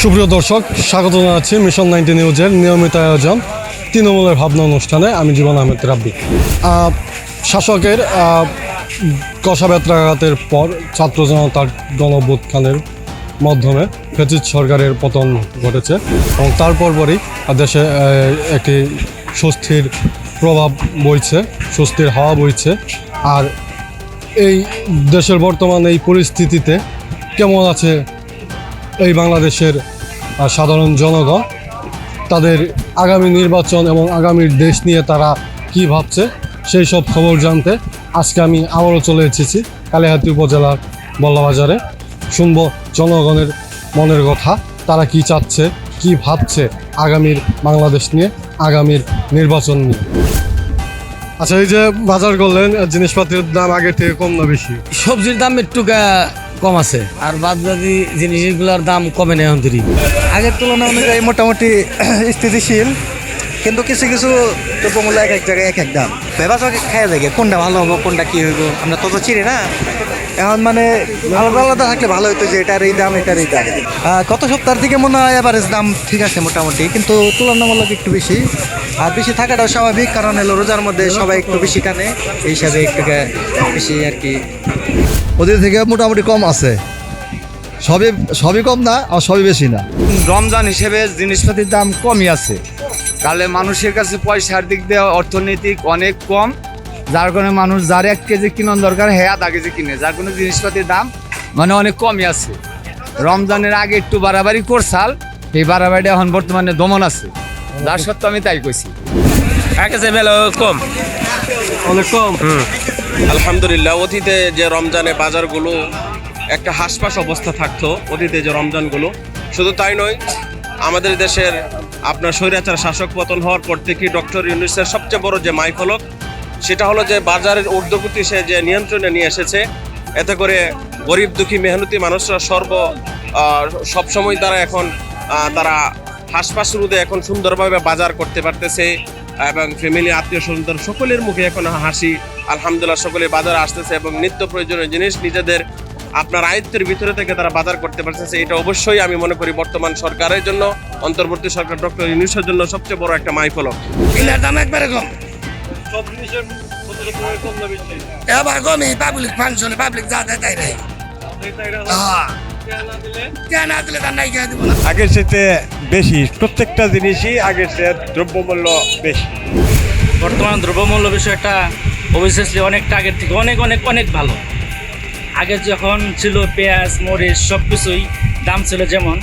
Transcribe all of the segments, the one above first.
সুপ্রিয় দর্শক স্বাগত জানাচ্ছি মিশন নাইনটি নিউজের নিয়মিত আয়োজন তৃণমূলের ভাবনা অনুষ্ঠানে। আমি জীবন আহমেদ রাব্বি। শাসকের আহ, কষা ব্যত্রাঘাতের পর ছাত্র জনতার গণবোধখানের মাধ্যমে ফেসিস সরকারের পতন ঘটেছে এবং তারপর পরই দেশে একটি স্বস্তির প্রভাব বইছে স্বস্তির হাওয়া বইছে। আর এই দেশের বর্তমান এই পরিস্থিতিতে কেমন আছে এই বাংলাদেশের সাধারণ জনগণ তাদের আগামী নির্বাচন এবং আগামীর দেশ নিয়ে তারা কি ভাবছে, সেই সব খবর জানতে আজকে আমি আবারও চলে এসেছি কালিহাতি উপজেলার বল্লাবাজারে। শুনব জনগণের মনের কথা, তারা কি চাচ্ছে, কি ভাবছে আগামীর বাংলাদেশ নিয়ে, আগামীর নির্বাচন নিয়ে। আচ্ছা এই যে বাজার করলেন, জিনিসপাতির দাম আগের থেকে কম না বেশি? সবজির দাম একটু কম আছে। আর বাদ বাকি জিনিসগুলোর দাম কমে নেই এখন। আগের তুলনা অনুযায়ী মোটামুটি স্থিতিশীল, কিন্তু কিছু কিছু দ্রব্যমূল্য এক এক জায়গায় এক এক দাম। ব্যবসা খাই দেখে কোনটা ভালো হব, কোনটা কি হইব, আমরা তত চিনি না। এখন মানে আলাদা আলাদা থাকলে ভালো হইতো যে এটার এই দাম, এটার এই দাম। গত সপ্তাহের দিকে মনে হয় এভারেজ দাম ঠিক আছে মোটামুটি, কিন্তু তুলনামূলক একটু বেশি। আর বেশি থাকাটাও স্বাভাবিক, কারণ হলো রোজার মধ্যে সবাই একটু বেশি টানে, এই হিসাবে একটু বেশি আর কি। ওদের থেকে মোটামুটি কম আছে। সবই সবই কম না আর সবই বেশি না। রমজান হিসেবে জিনিসপাতির দাম কমই আছে। তাহলে মানুষের কাছে পয়সার দিক দিয়ে অর্থনৈতিক অনেক কম। যার কারণে মানুষ যার এক কেজি কিনন দরকার হ্যাঁ আধা কেজি কিনে। যার কোনো জিনিসপাতির দাম মানে অনেক কমই আছে। রমজানের আগে একটু বাড়াবাড়ি করছাল এই বাড়াবাড়ি এখন বর্তমানে দমন আছে। যার সত্ত্বেও আমি তাই কইছি। আগে যে বেলা কম। অনেক কম। আলহামদুলিল্লাহ, অতীতে যে রমজানে বাজারগুলো, একটা হাসপাস অবস্থা থাকতো, অতীতে যে রমজানগুলো। শুধু তাই নয়, আমাদের দেশের আপনার স্বৈরাচার শাসক পতন হওয়ার পর থেকে ডক্টর ইউনিসের সবচেয়ে বড় যে মাইফলক সেটা হলো যে বাজারের ঊর্ধ্বগতি সে যে নিয়ন্ত্রণে নিয়ে এসেছে, এতে করে গরিব দুঃখী মেহনতি মানুষরা সর্ব সবসময় তারা এখন তারা হাসপাস রুদে এখন সুন্দরভাবে বাজার করতে পারতেছে। এবং ফ্যামিলি আত্মীয় স্বজন সকলের মুখে এখন হাসি। আলহামদুলিল্লাহ সকলে বাজারে আসতেছে এবং নিত্য প্রয়োজনীয় জিনিস নিজেদের আপনার আয়ত্তের ভিতরে থেকে তারা বাজার করতে পারতেছে। এটা অবশ্যই আমি মনে করি বর্তমান সরকারের জন্য অন্তর্বর্তী সরকার ডক্টর ইউনুসের জন্য সবচেয়ে বড় একটা মাইফলক কিলার দাম একবারে কম। এবার কমই পাবলিক ফাংশনে পাবলিক যা দেয় তাই হ্যাঁ। আগের চেয়ে বেশি। প্রত্যেকটা জিনিসই আগের চেয়ে দ্রব্যমূল্য বেশি। বর্তমান দ্রব্যমূল্য বিষয়টা অবভিয়াসলি অনেকটা আগের থেকে অনেক অনেক অনেক ভালো। আগে যখন ছিল পেঁয়াজ মরিচ সব কিছুই দাম ছিল যেমন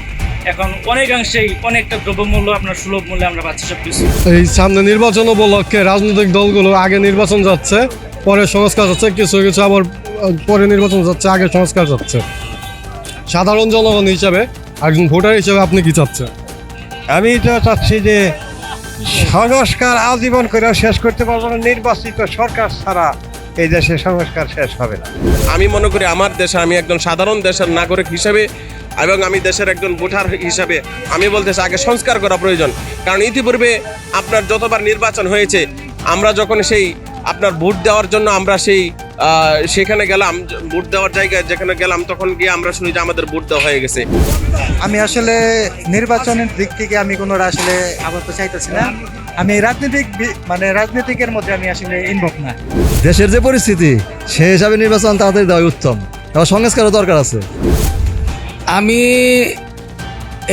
এখন অনেকাংশেই অনেকটা দ্রব্যমূল্য আপনার সুলভ মূল্যে আমরা পাচ্ছি সব কিছু এই সামনে নির্বাচন উপলক্ষে রাজনৈতিক দলগুলো আগে নির্বাচন যাচ্ছে পরে সংস্কার যাচ্ছে কিছু কিছু আবার পরে নির্বাচন যাচ্ছে আগে সংস্কার যাচ্ছে। সাধারণ জনগণ হিসাবে একজন ভোটার হিসাবে আপনি কি চাচ্ছেন? আমি তো চাচ্ছি যে সংস্কার আজীবন করে শেষ করতে পারব না নির্বাচিত সরকার ছাড়া এই দেশে সংস্কার শেষ হবে না। আমি মনে করি আমার দেশে আমি একজন সাধারণ দেশের নাগরিক হিসেবে এবং আমি দেশের একজন ভোটার হিসাবে আমি বলতে চাই আগে সংস্কার করা প্রয়োজন। কারণ ইতিপূর্বে আপনার যতবার নির্বাচন হয়েছে আমরা যখন সেই আপনার ভোট দেওয়ার জন্য আমরা সেই সেখানে গেলাম ভোট দেওয়ার জায়গায় যেখানে গেলাম তখন গিয়ে আমরা শুনি যে আমাদের ভোট দেওয়া হয়ে গেছে। আমি আসলে নির্বাচনের দিক থেকে আমি কোনো আসলে আপাতত চাইতেছি না। আমি রাজনৈতিক মানে রাজনীতিকের মধ্যে আমি আসলে ইনভলভ না। দেশের যে পরিস্থিতি সে হিসাবে নির্বাচন তাড়াতাড়ি দেওয়া উত্তম। এবার সংস্কারও দরকার আছে। আমি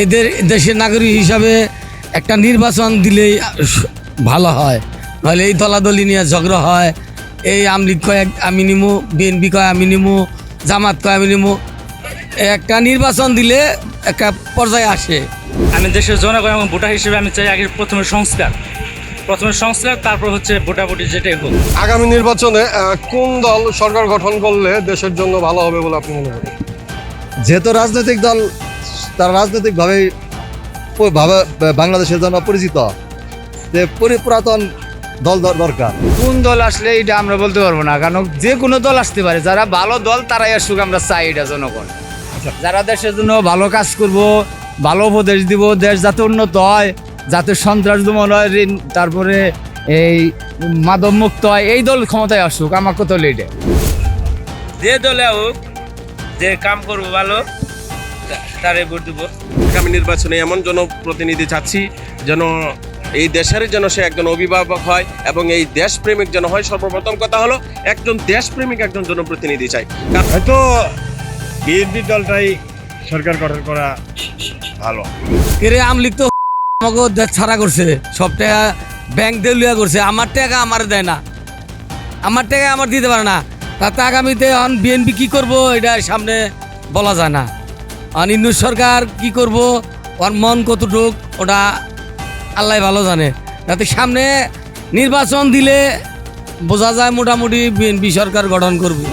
এদের দেশের নাগরিক হিসাবে একটা নির্বাচন দিলেই ভালো হয়। নাহলে এই দলাদলি নিয়ে ঝগড়া হয়। এই আমলিগ কয় এক- আমি নিমু বিএনপি কয় আমি নিমু জামাত কয় আমি নিমু। একটা নির্বাচন দিলে একটা পর্যায়ে আসে। আমি দেশের জনগণ এবং ভোটার হিসেবে আমি চাই আগে প্রথমে সংস্কার। প্রথমে সংস্কার তারপর হচ্ছে ভোটাভুটি যেটাই হোক। আগামী নির্বাচনে কোন দল সরকার গঠন করলে দেশের জন্য ভালো হবে বলে আপনি মনে করেন? যেহেতু রাজনৈতিক দল তারা রাজনৈতিকভাবে ভাবে বাংলাদেশের জন্য পরিচিত। যে পরি- পুরাতন দল দর- দরকার। কোন দল আসলে এটা আমরা বলতে পারব না কারণ যে কোনো দল আসতে পারে যারা ভালো দল তারাই আসুক আমরা চাই এটা জনগণ। যারা দেশের জন্য ভালো কাজ করব ভালো উপদেশ দিব দেশ যাতে উন্নত হয় যাতে সন্ত্রাস দমন হয় ঋণ তারপরে এই মাদক মুক্ত হয় এই দল ক্ষমতায় আসুক আমার কত লেটে যে দলে হোক যে কাম করব ভালো তারে ভোট দেবো। আগামী নির্বাচনে এমন জনপ্রতিনিধি চাচ্ছি যেন এই দেশের যেন সে একজন অভিভাবক হয় এবং এই দেশপ্রেমিক যেন হয় সর্বপ্রথম কথা হলো একজন দেশপ্রেমিক একজন জনপ্রতিনিধি চাই। হয়তো বিএনপি দলটাই সরকার গঠন করা ভালো। কেরে আমলিক তো আমাকে দেশ ছাড়া করছে সব টাকা ব্যাংক দেউলিয়া করছে আমার টাকা আমার দেয় না। আমার টাকা আমার দিতে পারে না। তাতে আগামীতে অন বিএনপি কি করব এটা সামনে বলা যায় না। অন ইন্দু সরকার কি করব ওর মন কতটুক ওটা আল্লাহ ভালো জানে। যাতে সামনে নির্বাচন দিলে বোঝা যায় মোটামুটি বিএনপি সরকার গঠন করবে।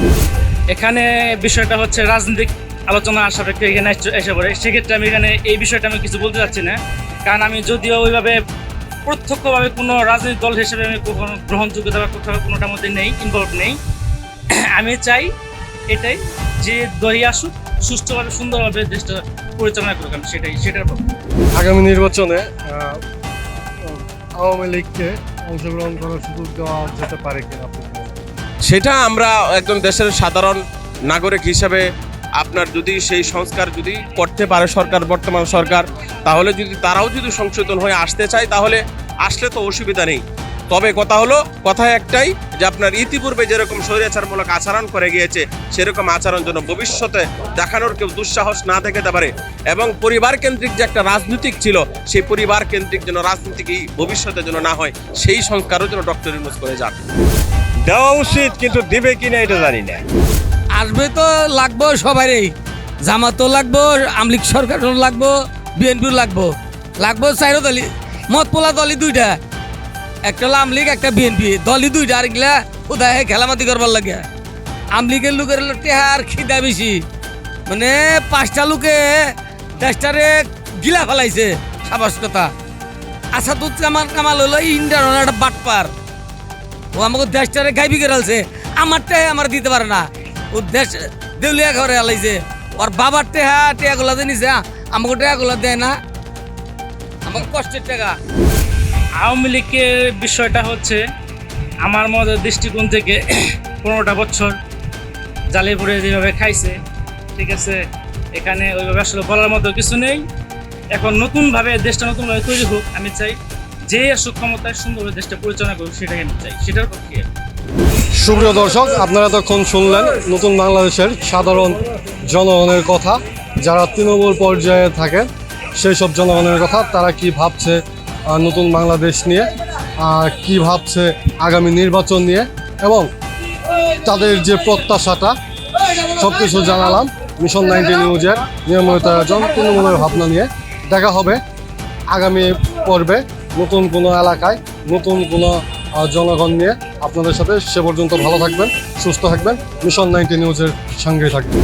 এখানে বিষয়টা হচ্ছে রাজনৈতিক আলোচনা সাপেক্ষে এখানে এসে- পড়ে। সেক্ষেত্রে আমি এখানে এই বিষয়টা আমি কিছু বলতে চাচ্ছি না। কারণ আমি যদিও ওইভাবে প্রত্যক্ষভাবে কোনো রাজনৈতিক দল হিসেবে আমি কখনো গ্রহণযোগ্যতা বা কোথাও কোনোটার মধ্যে নেই ইনভলভ নেই। আমি চাই এটাই যে দই আসুক সুষ্ঠুভাবে সুন্দরভাবে দেশটা পরিচালনা করুক আমি সেটাই সেটার আগামী নির্বাচনে আওয়ামী লীগকে অংশগ্রহণ করার সুযোগ দেওয়া যেতে পারে কিনা সেটা আমরা একজন দেশের সাধারণ নাগরিক হিসাবে আপনার যদি সেই সংস্কার যদি করতে পারে সরকার, বর্তমান সরকার, তাহলে যদি তারাও যদি সংশোধন হয়ে আসতে চায়, তাহলে আসলে তো অসুবিধা নেই। তবে কথা হলো কথা একটাই যে আপনার ইতিপূর্বে যেরকম স্বৈরাচারমূলক আচরণ করে গিয়েছে সেরকম আচরণ যেন ভবিষ্যতে দেখানোর কেউ দুঃসাহস না দেখাতে পারে। এবং পরিবার কেন্দ্রিক যে একটা রাজনৈতিক ছিল সেই পরিবার কেন্দ্রিক যেন রাজনীতিকই ভবিষ্যতে যেন না হয় সেই সংস্কারও যেন ডক্টর ইউনুস করে যান দেওয়া উচিত কিন্তু দিবে কিনা এটা জানি না। আসবে তো লাগবো সবারই জামাতও লাগবো আমলিক সরকারও লাগবো বিএনপিও লাগবো। লাগবো চাইরো দলই মত পোলা দলই দুইটা। একটা হলো আমলিগ একটা বিএনপি। দলই দুইটা, আর গিলা উদয় খেলামাতি করবার লাগে। আমলিগের লোকের টেহার খিদা বেশি। মানে পাঁচটা লোকে দেশটারে গিলা ফেলাইছে, সাবাস কথা। আসাদুজ্জামান কামাল হলো ইন্ডিয়ার একটা বাটপার। ও আমাকে দেশটারে গাইবি গেরালছে আমারটাই আমার দিতে পারে না। ও দেশ দেউলিয়া ঘরে আলাইছে ওর বাবার টেহা টেহা গুলা যে নিছে, আমাকে টেহা গুলা দেয় না। আমাকে কষ্টের টাকা আওয়ামী লীগের বিষয়টা হচ্ছে, আমার মতের দৃষ্টিকোণ থেকে পনেরোটা বছর জালিপুরে যেভাবে খাইছে, ঠিক আছে, এখানে ওইভাবে আসলে বলার মতো কিছু নেই। এখন নতুনভাবে দেশটা নতুনভাবে তৈরি হোক, আমি চাই যে আসুক ক্ষমতায় সুন্দরভাবে দেশটা পরিচালনা করুক, সেটাই আমি চাই, সেটার পক্ষে। সুপ্রিয় দর্শক, আপনারা তখন শুনলেন নতুন বাংলাদেশের সাধারণ জনগণের কথা। যারা তৃণমূল পর্যায়ে থাকেন, সেই সব জনগণের কথা, তারা কি ভাবছে নতুন বাংলাদেশ নিয়ে, আর কি ভাবছে আগামী নির্বাচন নিয়ে, এবং তাদের যে প্রত্যাশাটা সব কিছু জানালাম মিশন নাইনটি নিউজের নিয়মিত আয়োজন, তৃণমূলের ভাবনা নিয়ে। দেখা হবে আগামী পর্বে নতুন কোনো এলাকায়, নতুন কোনো জনগণ নিয়ে। আপনাদের সাথে সে পর্যন্ত ভালো থাকবেন, সুস্থ থাকবেন। মিশন নাইনটি নিউজের সঙ্গে থাকবেন।